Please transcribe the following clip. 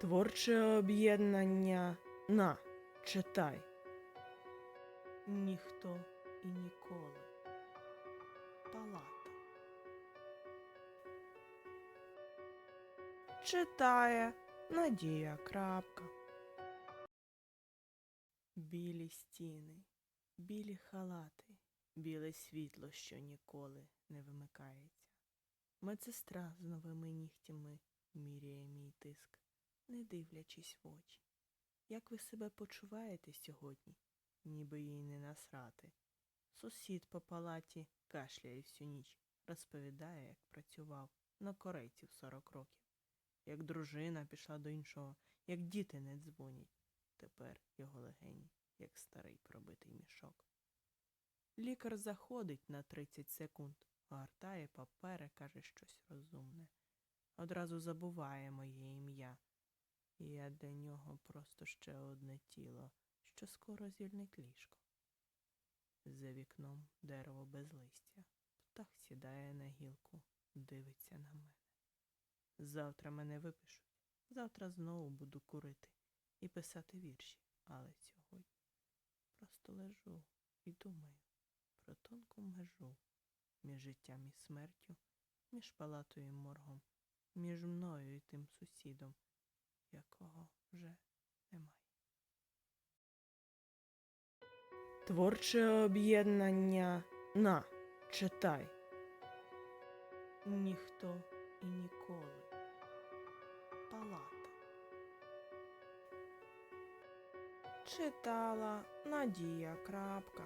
Творче об'єднання на читай. Ніхто і ніколи. Палата. Читає Надія Крапка. Білі стіни, білі халати, біле світло, що ніколи не вимикається. Медсестра з новими нігтями міряє мій тиск, не дивлячись в очі. Як ви себе почуваєте сьогодні, ніби їй не насрати? Сусід по палаті кашляє всю ніч, розповідає, як працював на корейців 40 років, як дружина пішла до іншого, як діти не дзвонять. Тепер його легені, як старий пробитий мішок. Лікар заходить на 30 секунд, гортає папери, каже щось розумне. Одразу забуває моє ім'я. І я для нього просто ще одне тіло, що скоро звільнить ліжко. За вікном дерево без листя. Птах сідає на гілку, дивиться на мене. Завтра мене випишуть. Завтра знову буду курити і писати вірші, але сьогодні просто лежу і думаю про тонку межу між життям і смертю, між палатою і моргом, між мною і тим сусідом, якого вже немає. Творче об'єднання на читай. Ніхто і ніколи. Палата. Читала Надія Крапка.